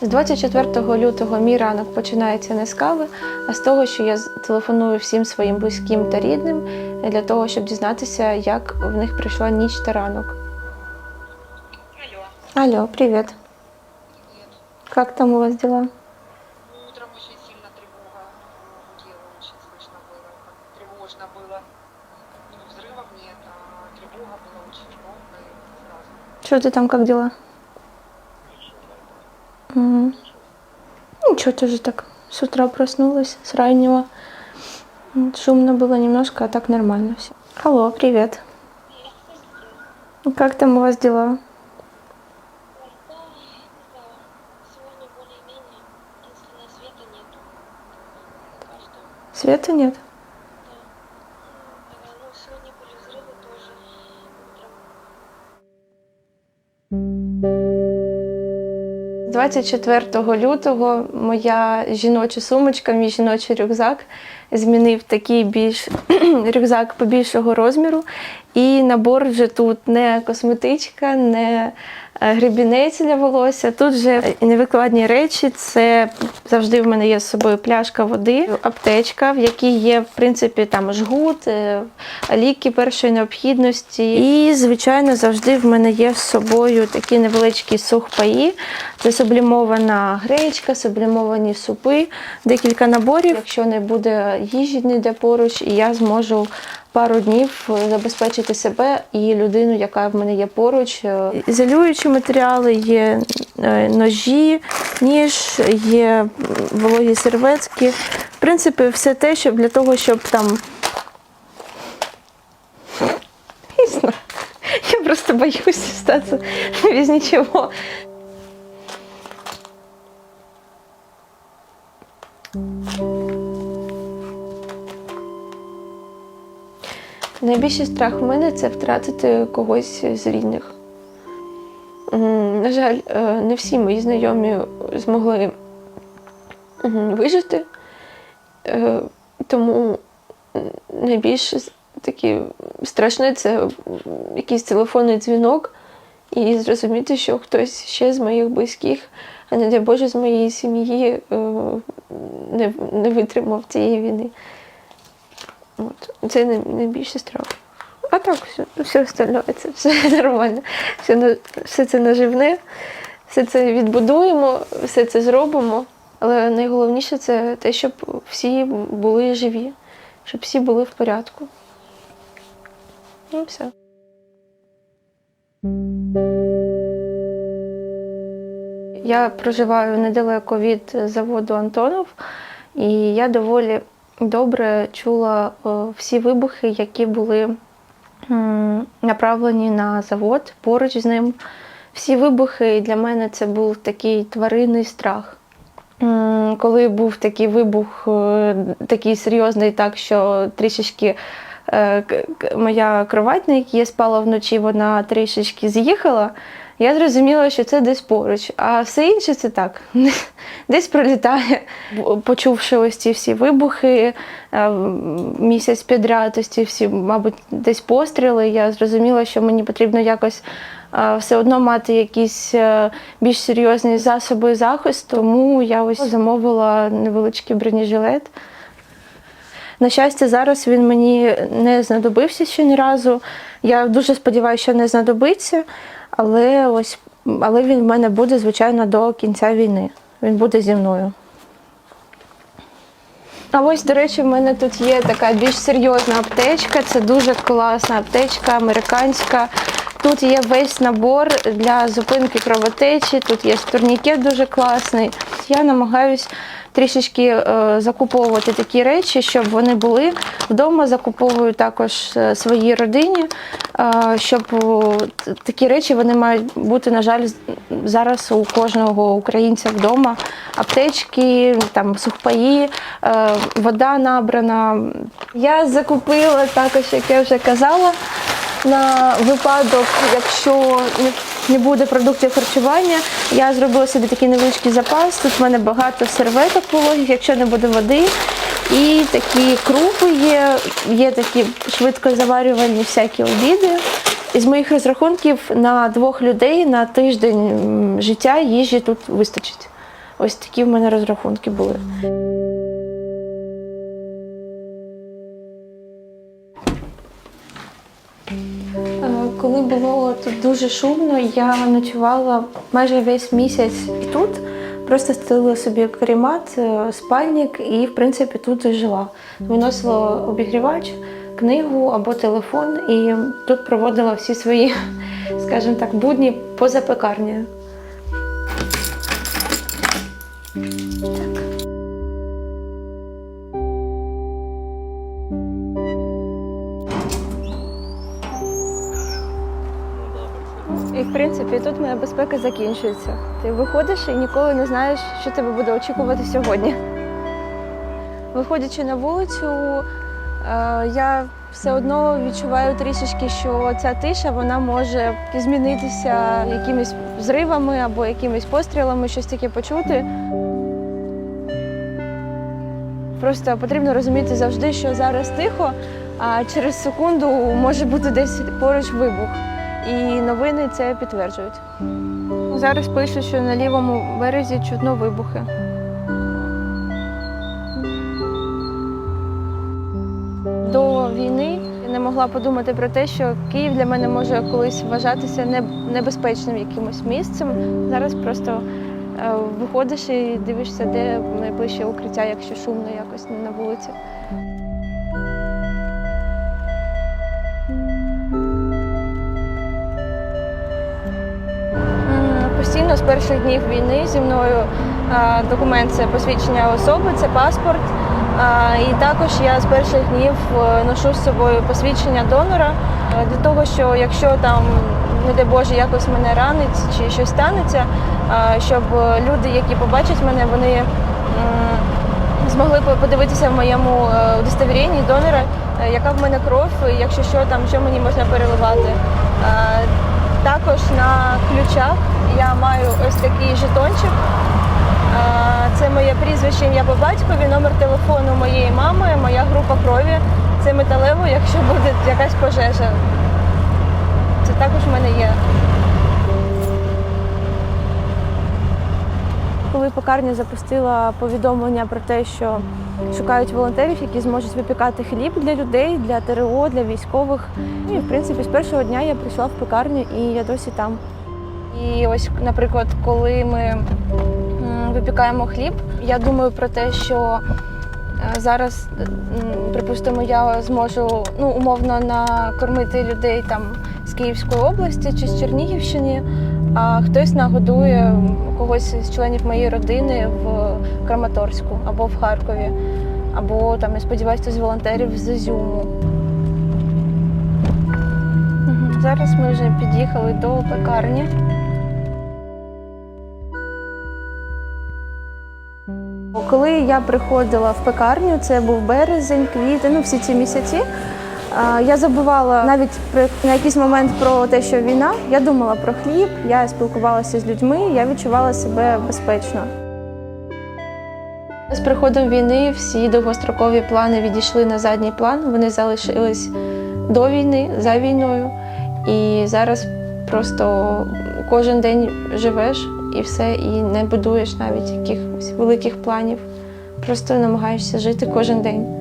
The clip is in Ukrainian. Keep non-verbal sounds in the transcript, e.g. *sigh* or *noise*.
З 24 лютого мій ранок починається не з кави, а з того, що я з- телефоную всім своїм близьким та рідним для того, щоб дізнатися, як в них пройшла ніч та ранок. Алло, Алло, привіт. привет. Як там у вас дела? Ну, Утром очень сильно тревога гудела, очень слышно было, как тревожно было. Ну, взрывов нет, а тревога была очень громко и сразу. Что ты там, как дела? Ничего, тоже так. С утра проснулась, с раннего. Шумно было немножко, а так нормально все. Алло, привет. Как там у вас дела? Света нет? Да. М, Ну, сегодня были взрывы тоже 24 лютого моя жіноча сумочка, мій жіночий рюкзак змінив такий більш *clears throat* рюкзак побільшого розміру. І набор вже тут не косметичка, не е, гребінець для волосся. Тут вже невикладні речі. Це завжди в мене є з собою пляшка води, аптечка, в якій є в принципі там жгут, е, ліки першої необхідності. І, звичайно, завжди в мене є з собою такі невеличкі сухпаї. Це сублімована гречка, сублімовані супи, декілька наборів. Якщо не буде їжі ніде поруч, і я зможу пару днів забезпечити себе і людину, яка в мене є поруч. Е, Ізолюючі матеріали, є е, ножі, ніж, є вологі серветки. В принципі, все те, щоб для того, щоб там. Не *laughs* знаю. Я просто боюсь остаться *laughs* без ничего. Найбільший страх в мене це втратити когось з рідних. На жаль, е, не всі мої знайомі змогли вижити, Е, тому м, найбільш такі страшне це якийсь телефонний дзвінок і зрозуміти, що хтось ще з моїх близьких, а не дай Боже, з моєї сім'ї е, не витримав цієї війни. От. Це най- найбільший страх. А так, все, все остальне, це все *laughs* нормально. Все, все це наживне, все це відбудуємо, все це зробимо. Але найголовніше це те, щоб всі були живі, щоб всі були в порядку. Ну, все. Я проживаю недалеко від заводу Антонов, і я доволі добре чула е, всі вибухи, які були направлені на завод поруч з ним. Всі вибухи для мене це був такий тваринний страх. Коли був такий вибух, е, такий серйозний, так що трішечки е, моя якій я спала вночі, вона трішечки з'їхала. Я зрозуміла, що це десь поруч, а все інше це так, *laughs* десь пролітає. Почувши ось ці всі вибухи, е, місяць підряд, ось ці всі, мабуть, десь постріли, я зрозуміла, що мені потрібно якось е, все одно мати якісь е, більш серйозні засоби захисту, тому я ось замовила невеличкий бронежилет. На щастя, зараз він мені не знадобився ще ні разу. Я дуже сподіваюся, що не знадобиться, але ось але він в мене буде, звичайно, до кінця війни. Він буде зі мною. А ось, до речі, в мене тут є така більш серйозна аптечка. Це дуже класна аптечка, американська. Тут є весь набор для зупинки кровотечі, тут є турнікет дуже класний. Я намагаюсь трішечки е, закуповувати такі речі, щоб вони були вдома. Закуповую також е, своїй родині, е, щоб такі речі вони мають бути, на жаль, зараз у кожного українця вдома. Аптечки, там сухпаї, вода набрана. Я закупила також, як я вже казала, на випадок, якщо не- не буде продуктів харчування, я зробила собі такий невеличкий запас. Тут в мене багато серветок вологих, якщо не буде води. І такі крупи є, є такі швидко заварювані всякі обіди. Із моїх розрахунків на двох людей на тиждень життя їжі тут вистачить. Ось такі в мене розрахунки були. Коли було тут дуже шумно, я ночувала майже весь місяць і тут. Просто стелила собі карімат, е, спальник і, в принципі, тут і жила. Виносила обігрівач, книгу або телефон, і тут проводила всі свої, *laughs* скажімо так, будні поза пекарнею. В принципі тут моя безпека закінчується. Ти виходиш і ніколи не знаєш, що тебе буде очікувати сьогодні. Виходячи на вулицю, е, я все одно відчуваю трішечки, що ця тиша вона може змінитися якимись взривами або якимись пострілами, щось таке почути. Просто потрібно розуміти завжди, що зараз тихо, а через секунду може бути десь поруч вибух. І новини це підтверджують. Зараз пишуть, що на лівому березі чутно вибухи. До війни я не могла подумати про те, що Київ для мене може колись вважатися небезпечним якимось місцем. Зараз просто е, виходиш і дивишся, де найближче укриття, якщо шумно якось на вулиці. М, з перших днів війни зі мною документ це посвідчення особи, це паспорт. І також я з перших днів е, ношу з собою посвідчення донора е, для того, що якщо там, не дай Боже, якось мене ранить чи щось станеться, щоб люди, які побачать мене, вони змогли подивитися в моєму е, удостовіренні донора, яка в мене кров, якщо що там, що мені можна переливати. Також на ключах я маю ось такий жетончик. Це моє прізвище, ім'я по батькові, номер телефону моєї мами, моя група крові. Це металево, якщо буде якась пожежа. Це також в мене є. Коли пекарня запустила повідомлення про те, що шукають волонтерів, які зможуть випікати хліб для людей, для ТРО, для військових. Ну, І в принципі, з першого дня я прийшла в пекарню і я досі там. І ось, наприклад, коли ми випікаємо хліб, я думаю про те, що е, зараз, припустимо, я зможу ну, умовно накормити людей там з Київської області чи з Чернігівщини, а хтось нагодує когось з членів моєї родини в Краматорську або в Харкові, або там, я сподіваюся, з волонтерів з Ізюму. Зараз ми вже під'їхали до пекарні. Коли я приходила в пекарню, це був березень, квітень, ну всі ці місяці. Я забувала навіть при на якийсь момент про те, що війна. Я думала про хліб, я спілкувалася з людьми, я відчувала себе безпечно. З приходом війни всі довгострокові плани відійшли на задній план. Вони залишились до війни, за війною. І зараз просто кожен день живеш і все, і не будуєш навіть якихось великих планів. Просто намагаєшся жити кожен день.